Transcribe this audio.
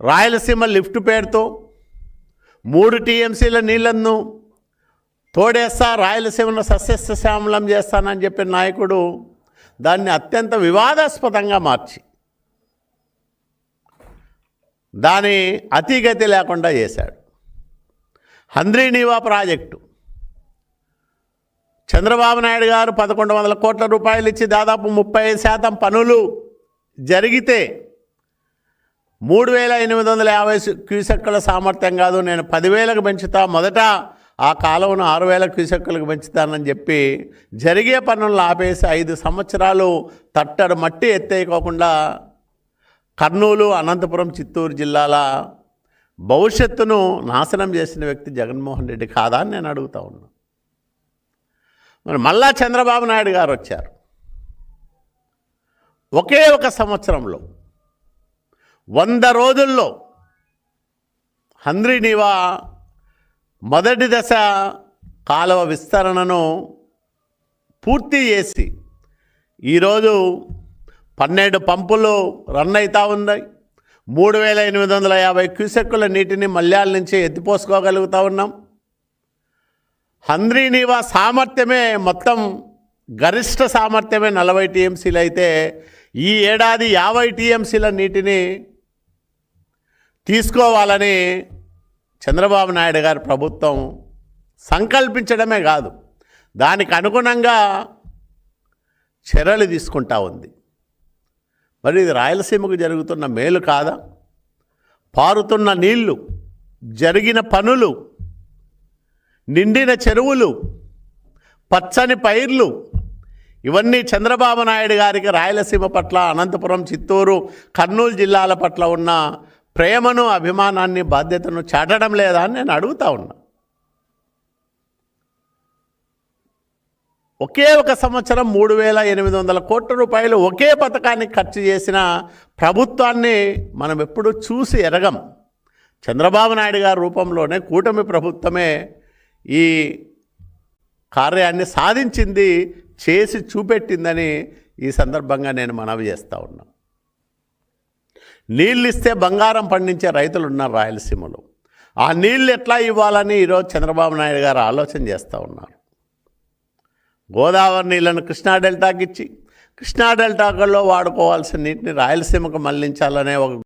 Rayalaseema lift పేరుతో మూడు టీఎంసీల నీళ్ళను తోడేస్తా రాయలసీమను సస్యశ్యామలం చేస్తానని చెప్పిన నాయకుడు దాన్ని అత్యంత వివాదాస్పదంగా మార్చి దాని అతిగతి లేకుండా చేశాడు. హంద్రీనీవా ప్రాజెక్టు. చంద్రబాబు నాయుడు గారు పదకొండు వందల కోట్ల రూపాయలు ఇచ్చి దాదాపు ముప్పై శాతం పనులు జరిగితే మూడు వేల ఎనిమిది వందల యాభై క్యూసెక్కుల సామర్థ్యం కాదు. నేను పదివేలకు పెంచుతా. మొదట ఆ కాలంను ఆరు వేల క్యూసెక్కులకు పెంచుతానని చెప్పి జరిగే పనులను ఆపేసి ఐదు సంవత్సరాలు తట్టడు మట్టి ఎత్తేయకోకుండా కర్నూలు అనంతపురం చిత్తూరు జిల్లాల భవిష్యత్తును నాశనం చేసిన వ్యక్తి జగన్మోహన్ రెడ్డి కాదా అని నేను అడుగుతా ఉన్నా. మరి మళ్ళా చంద్రబాబు నాయుడు గారు వచ్చారు. ఒకే ఒక సంవత్సరంలో వంద రోజుల్లో హంద్రీనీవా మొదటి దశ కాలువ విస్తరణను పూర్తి చేసి ఈరోజు పన్నెండు పంపులు రన్ అవుతూ ఉన్నాయి. మూడు వేల ఎనిమిది వందల యాభై క్యూసెక్కుల నీటిని మల్యాల నుంచి ఎత్తిపోసుకోగలుగుతూ ఉన్నాం. హంద్రీనీవా సామర్థ్యమే మొత్తం గరిష్ట సామర్థ్యమే నలభై టీఎంసీలు అయితే ఈ ఏడాది యాభై టీఎంసీల నీటిని తీసుకోవాలని చంద్రబాబు నాయుడు గారి ప్రభుత్వం సంకల్పించడమే కాదు దానికి అనుగుణంగా చర్యలు తీసుకుంటా ఉంది. మరి ఇది రాయలసీమకు జరుగుతున్న మేలు కాదా? పారుతున్న నీళ్ళు జరిగిన పనులు నిండిన చెరువులు పచ్చని పైర్లు ఇవన్నీ చంద్రబాబు నాయుడు గారికి రాయలసీమ పట్ల అనంతపురం చిత్తూరు కర్నూలు జిల్లాల పట్ల ఉన్న ప్రేమను అభిమానాన్ని బాధ్యతను చాటడం లేదా అని నేను అడుగుతా ఉన్నా. ఒకే ఒక సంవత్సరం మూడు వేల ఎనిమిది వందల కోట్ల రూపాయలు ఒకే పథకాన్ని ఖర్చు చేసిన ప్రభుత్వాన్ని మనం ఎప్పుడు చూసి ఎరగం. చంద్రబాబు నాయుడు గారి రూపంలోనే కూటమి ప్రభుత్వమే ఈ కార్యాన్ని సాధించింది చేసి చూపెట్టిందని ఈ సందర్భంగా నేను మనవి చేస్తూ ఉన్నాను నీళ్ళు ఇస్తే బంగారం పండించే రైతులు ఉన్నారు రాయలసీమలో. ఆ నీళ్ళు ఎట్లా ఇవ్వాలని ఈరోజు చంద్రబాబు నాయుడు గారు ఆలోచన చేస్తూ ఉన్నారు. గోదావరి నీళ్ళను కృష్ణా డెల్టాకి ఇచ్చి కృష్ణా డెల్టాలో వాడుకోవాల్సిన నీటిని రాయలసీమకు మళ్ళించాలనే ఒక